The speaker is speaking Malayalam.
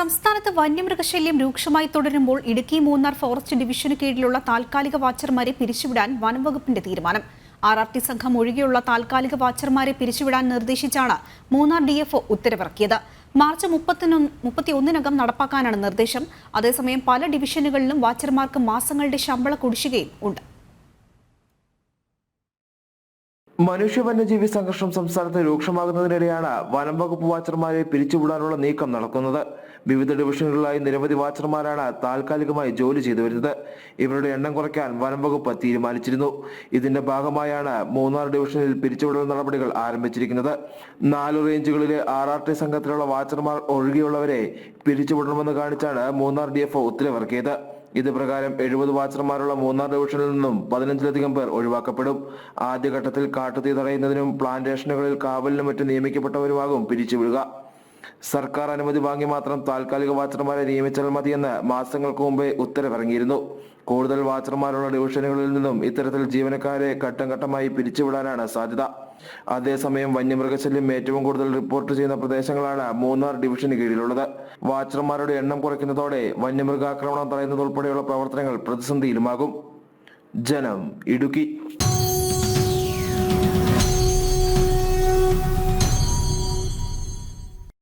സംസ്ഥാനത്ത് വന്യമൃഗശല്യം രൂക്ഷമായി തുടരുമ്പോൾ ഇടുക്കി മൂന്നാർ ഫോറസ്റ്റ് ഡിവിഷന് കീഴിലുള്ള താൽക്കാലിക വാച്ചർമാരെ പിരിച്ചുവിടാൻ വനംവകുപ്പിന്റെ തീരുമാനം. ആർ ആർ ടി സംഘം ഒഴികെയുള്ള താൽക്കാലിക വാച്ചർമാരെ പിരിച്ചുവിടാൻ നിർദ്ദേശിച്ചാണ് മൂന്നാർ ഡി എഫ് ഉത്തരവിറക്കിയത്. മാർച്ച് മുപ്പത്തിയൊന്നിനകം നടപ്പാക്കാനാണ് നിർദ്ദേശം. അതേസമയം പല ഡിവിഷനുകളിലും വാച്ചർമാർക്ക് മാസങ്ങളുടെ ശമ്പള കുടിശ്ശികയും ഉണ്ട്. മനുഷ്യ വന്യജീവി സംഘർഷം സംസ്ഥാനത്ത് രൂക്ഷമാകുന്നതിനിടെയാണ് വനം വകുപ്പ് വാച്ചർമാരെ പിരിച്ചുവിടാനുള്ള നീക്കം നടക്കുന്നത്. വിവിധ ഡിവിഷനുകളിലായി നിരവധി വാച്ചർമാരാണ് താൽക്കാലികമായി ജോലി ചെയ്തു വരുന്നത്. ഇവരുടെ എണ്ണം കുറയ്ക്കാൻ വനം വകുപ്പ് തീരുമാനിച്ചിരുന്നു. ഇതിന്റെ ഭാഗമായാണ് മൂന്നാർ ഡിവിഷനിൽ പിരിച്ചുവിടൽ നടപടികൾ ആരംഭിച്ചിരിക്കുന്നത്. നാല് റേഞ്ചുകളിലെ ആർ ആർ ടി സംഘത്തിലുള്ള വാച്ചർമാർ ഒഴികെയുള്ളവരെ പിരിച്ചുവിടണമെന്ന് കാണിച്ചാണ് മൂന്നാർ ഡി എഫ് ഉത്തരവിറക്കിയത്. ഇത് പ്രകാരം എഴുപത് വാച്ചർമാരുള്ള മൂന്നാർ ഡിവിഷനിൽ നിന്നും പതിനഞ്ചിലധികം പേർ ഒഴിവാക്കപ്പെടും. ആദ്യഘട്ടത്തിൽ കാട്ടുതീ തടയുന്നതിനും പ്ലാന്റേഷനുകളിൽ കാവലിനും മറ്റും നിയമിക്കപ്പെട്ടവരുമാകും പിരിച്ചുവിടുക. സർക്കാർ അനുമതി വാങ്ങി മാത്രം താൽക്കാലിക വാച്ചർമാരെ നിയമിച്ചാൽ മതിയെന്ന് മാസങ്ങൾക്ക് മുമ്പേ ഉത്തരവിറങ്ങിയിരുന്നു. കൂടുതൽ വാച്ചർമാരുള്ള ഡിവിഷനുകളിൽ നിന്നും ഇത്തരത്തിൽ ജീവനക്കാരെ ഘട്ടം ഘട്ടമായി പിരിച്ചുവിടാനാണ് സാധ്യത. അതേസമയം വന്യമൃഗശല്യം ഏറ്റവും കൂടുതൽ റിപ്പോർട്ട് ചെയ്യുന്ന പ്രദേശങ്ങളാണ് മൂന്നാർ ഡിവിഷന് കീഴിലുള്ളത്. വാച്ചർമാരുടെ എണ്ണം കുറയ്ക്കുന്നതോടെ വന്യമൃഗാക്രമണം തടയുന്നതുൾപ്പെടെയുള്ള പ്രവർത്തനങ്ങൾ പ്രതിസന്ധിയിലുമാകും. ജനം ഇടുക്കി.